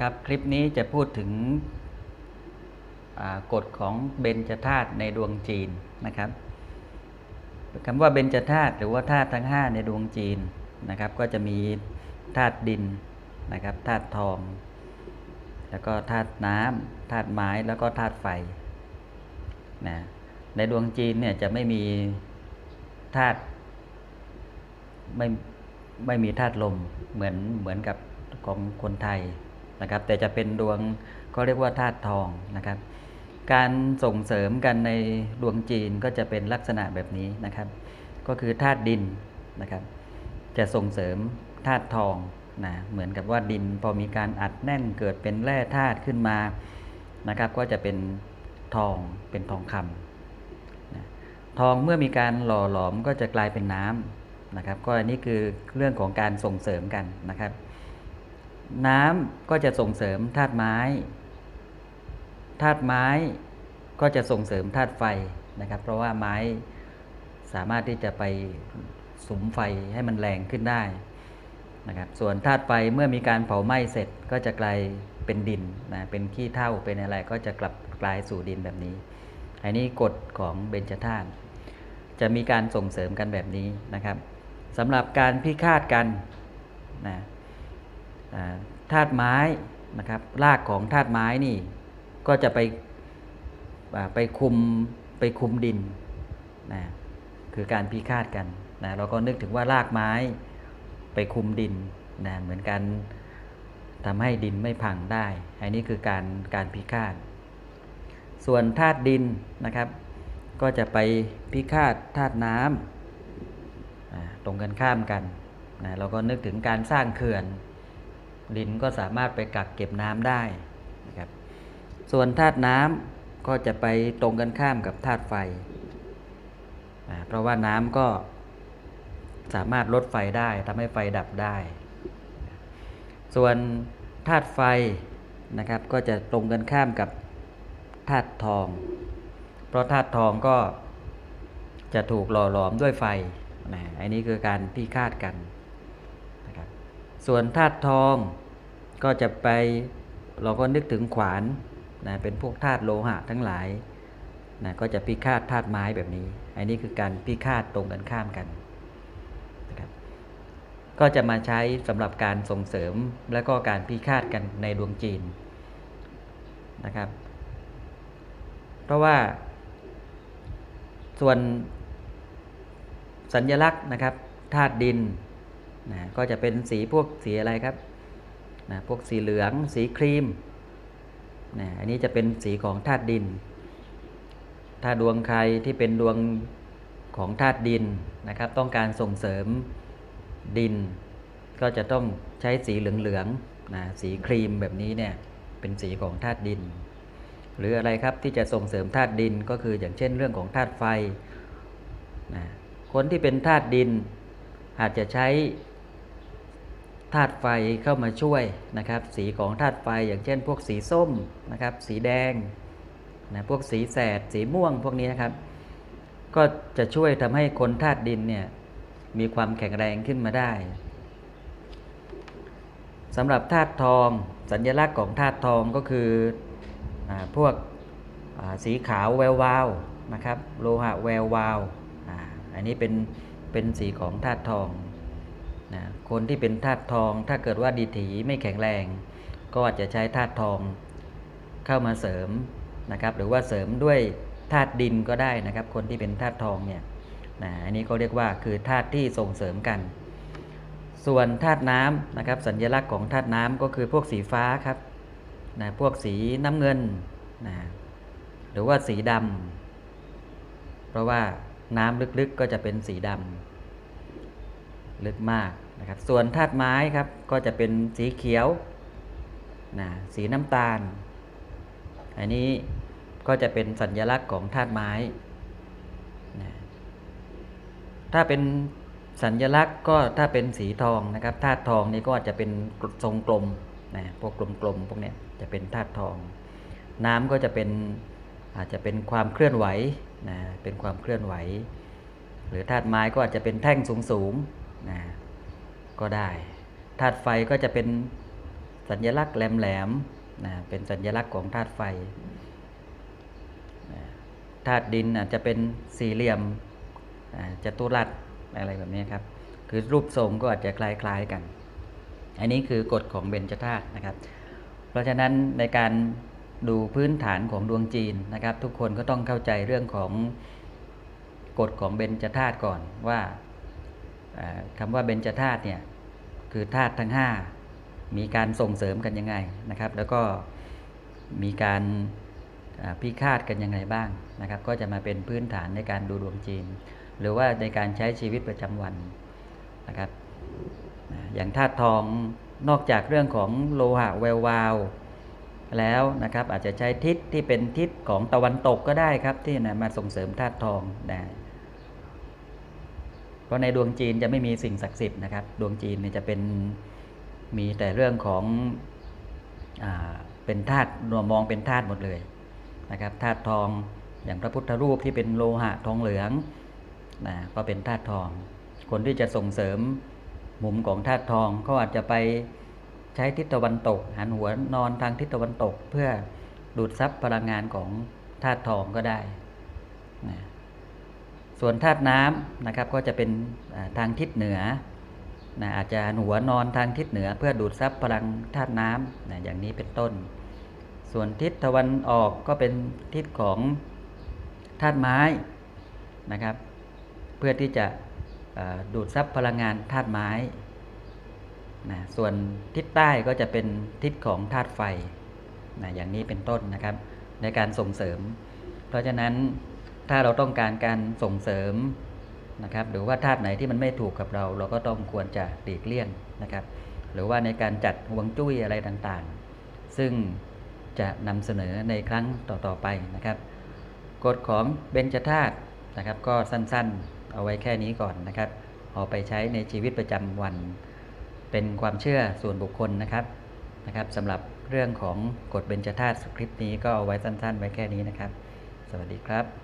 ครับ คลิปนี้จะพูดถึงกฎของเบญจธาตุในดวงจีนนะครับคำว่าเบญจธาตุหรือว่าธาตุทั้ง 5 ในดวงจีนนะครับ ก็จะมีธาตุดินนะครับธาตุทอง แล้วก็ธาตุน้ำธาตุไม้แล้วก็ธาตุไฟนะในดวงจีนเนี่ยจะไม่มีธาตุไม่ไม่มีธาตุลมเหมือนเหมือนกับของคนไทย นะครับ แต่จะเป็นดวงก็เรียกว่าธาตุทองนะครับ การส่งเสริมกันในดวงจีนก็จะเป็นลักษณะแบบนี้นะครับ ก็คือธาตุดินนะครับ จะส่งเสริมธาตุทองนะเหมือนกับว่าดินพอมีการอัดแน่นเกิดเป็นแร่ธาตุขึ้นมานะครับ ก็จะเป็นทองเป็นทองคำนะทองเมื่อมีการหล่อหลอมก็จะกลายเป็นน้ำนะครับ ก็อันนี้คือเรื่องของการส่งเสริมกันนะครับ น้ำก็จะส่งเสริมธาตุไม้ ธาตุไม้ก็จะส่งเสริมธาตุไฟนะครับ เพราะว่าไม้สามารถที่จะไปสุมไฟให้มันแรงขึ้นได้นะครับ ส่วนธาตุไฟเมื่อมีการเผาไหม้เสร็จก็จะกลายเป็นดินนะ เป็นขี้เถ้าเป็นอะไรก็จะกลับกลายสู่ดินแบบนี้ อันนี้กฎของเบญจธาตุจะมีการส่งเสริมกันแบบนี้นะครับสำหรับการพิฆาตกันนะ ธาตุไม้นะครับรากของธาตุไม้นี่ก็จะไปไปคุมไปคุมดินนะคือการพิฆาตกันนะเราก็นึกถึงว่ารากไม้ไปคุมดินนะเหมือนกันทำให้ดินไม่พังได้ อันนี้คือการการพิฆาต ส่วนธาตุดินนะครับ ก็จะไปพิฆาตธาตุน้ำตรงกันข้ามกันนะเราก็นึกถึงการสร้างเขื่อน ดินก็สามารถไปกักเก็บน้ำได้นะครับส่วนธาตุน้ำก็จะไปตรงกันข้ามกับธาตุไฟ เพราะว่าน้ำก็สามารถลดไฟได้ทำให้ไฟดับได้ ส่วนธาตุไฟนะครับก็จะตรงกันข้ามกับธาตุทอง เพราะธาตุทองก็จะถูกหล่อหลอมด้วยไฟนะอันนี้คือการพิฆาตกัน ส่วนธาตุทองก็จะไปเราก็นึกถึงขวานนะเป็นพวกธาตุโลหะทั้งหลายนะก็จะพิฆาตธาตุไม้แบบนี้ อันนี้คือการพิฆาตตรงกันข้ามกันนะครับก็จะมาใช้สำหรับการส่งเสริมและก็การพิฆาตกันในดวงจีนนะครับ เพราะว่าส่วนสัญญลักษณ์นะครับธาตุดิน นะก็จะเป็นสีพวกสีอะไรครับนะพวกสีเหลืองสีครีมนะอันนี้จะเป็นสีของธาตุดิน ถ้าดวงใครที่เป็นดวงของธาตุดินนะครับ ต้องการส่งเสริมดิน ก็จะต้องใช้สีเหลืองๆนะสีครีมแบบนี้เนี่ยเป็นสีของธาตุดิน หรืออะไรครับที่จะส่งเสริมธาตุดินก็คืออย่างเช่นเรื่องของธาตุไฟนะคนที่เป็นธาตุดินอาจจะใช้ ธาตุไฟเข้ามาช่วยนะครับ สีของธาตุไฟอย่างเช่น พวกสีส้มนะครับ สีแดงนะพวกสีแสด สีม่วงพวกนี้นะครับ ก็จะช่วยทำให้คนธาตุดินเนี่ยมีความแข็งแรงขึ้นมาได้สำหรับธาตุทองสัญลักษณ์ของธาตุทองก็คืออพวกสีขาวแวววาวนะครับ โลหะแวววาวออันนี้เป็นเป็นสีของธาตุทอง นะคนที่เป็นธาตุทอง ถ้าเกิดว่าดีถีไม่แข็งแรง ก็อาจจะใช้ธาตุทองเข้ามาเสริมนะครับ หรือว่าเสริมด้วยธาตุดินก็ได้นะครับ คนที่เป็นธาตุทองเนี่ยนะอันนี้ก็เรียกว่าคือธาตุที่ส่งเสริมกัน ส่วนธาตุน้ำนะครับ สัญลักษณ์ของธาตุน้ำก็คือพวกสีฟ้าครับนะพวกสีน้ำเงินนะหรือว่าสีดำเพราะว่าน้ำลึกๆก็จะเป็นสีดำ ลึกมากนะครับ ส่วนธาตุไม้ครับก็จะเป็นสีเขียวนะสีน้ำตาล อันนี้ก็จะเป็นสัญลักษณ์ของธาตุไม้นะถ้าเป็นสัญลักษณ์ก็ถ้าเป็นสีทองนะครับธาตุทองนี่ก็อาจจะเป็นทรงกลมนะพวกกลมๆพวกเนี้ยจะเป็นธาตุทอง น้ำก็จะเป็นอาจจะเป็นความเคลื่อนไหวนะเป็นความเคลื่อนไหว หรือธาตุไม้ก็อาจจะเป็นแท่งสูงๆ นะก็ได้ธาตุไฟก็จะเป็นสัญลักษณ์แหลมๆนะเป็นสัญลักษณ์ของธาตุไฟธาตุดินอาจจะเป็นสี่เหลี่ยมจัตุรัสอะไรแบบนี้ครับ คือรูปทรงก็อาจจะคล้ายๆกัน อันนี้คือกฎของเบญจธาตุนะครับ เพราะฉะนั้นในการดูพื้นฐานของดวงจีนนะครับ ทุกคนก็ต้องเข้าใจเรื่องของกฎของเบญจธาตุก่อนว่า คำว่าเบญจธาตุเนี่ยคือธาตุทั้ง 5 มีการส่งเสริมกันยังไงนะครับ แล้วก็มีการพิฆาตกันยังไงบ้างนะครับ ก็จะมาเป็นพื้นฐานในการดูดวงจีน หรือว่าในการใช้ชีวิตประจำวันนะครับ อย่างธาตุทองนอกจากเรื่องของโลหะแวววาวแล้วนะครับอาจจะใช้ทิศที่เป็นทิศของตะวันตกก็ได้ครับ ที่นะมาส่งเสริมธาตุทองได้ เพราะในดวงจีนจะไม่มีสิ่งศักดิ์สิทธิ์นะครับ ดวงจีนเนี่ยจะเป็นมีแต่เรื่องของอเป็นธาตุรวมมองเป็นธาตุหมดเลยนะครับธาตุทองอย่างพระพุทธรูปที่เป็นโลหะทองเหลืองนะก็เป็นธาตุทอง คนที่จะส่งเสริมมุมของธาตุทองเขาอาจจะไปใช้ทิศตะวันตก หันหัวนอนทางทิศตะวันตก เพื่อดูดซับพลังงานของธาตุทองก็ได้นะ ส่วนธาตุน้ำนะครับก็จะเป็นทางทิศเหนือนะอาจจะหัวนอนทางทิศเหนือ เพื่อดูดซับพลังธาตุน้ำนะอย่างนี้เป็นต้น ส่วนทิศตะวันออกก็เป็นทิศของธาตุไม้นะครับ เพื่อที่จะดูดซับพลังงานธาตุไม้นะส่วนทิศใต้ก็จะเป็นทิศของธาตุไฟนะอย่างนี้เป็นต้นนะครับ ในการส่งเสริม เพราะฉะนั้น ถ้าเราต้องการการส่งเสริมนะครับหรือว่าธาตุไหนที่มันไม่ถูกกับเรา เราก็ต้องควรจะหลีกเลี่ยงนะครับ หรือว่าในการจัดห่วงจุ้ยอะไรต่างๆ ซึ่งจะนำเสนอในครั้งต่อๆไปนะครับกฎของเบญจธาตุนะครับ ก็สั้นๆ เอาไว้แค่นี้ก่อนนะครับเอาไปใช้ในชีวิตประจำวัน เป็นความเชื่อส่วนบุคคลนะครับนะครับสำหรับเรื่องของกฎเบญจธาตุคลิปนี้ก็เอาไว้สั้นๆ ไว้แค่นี้นะครับ สวัสดีครับ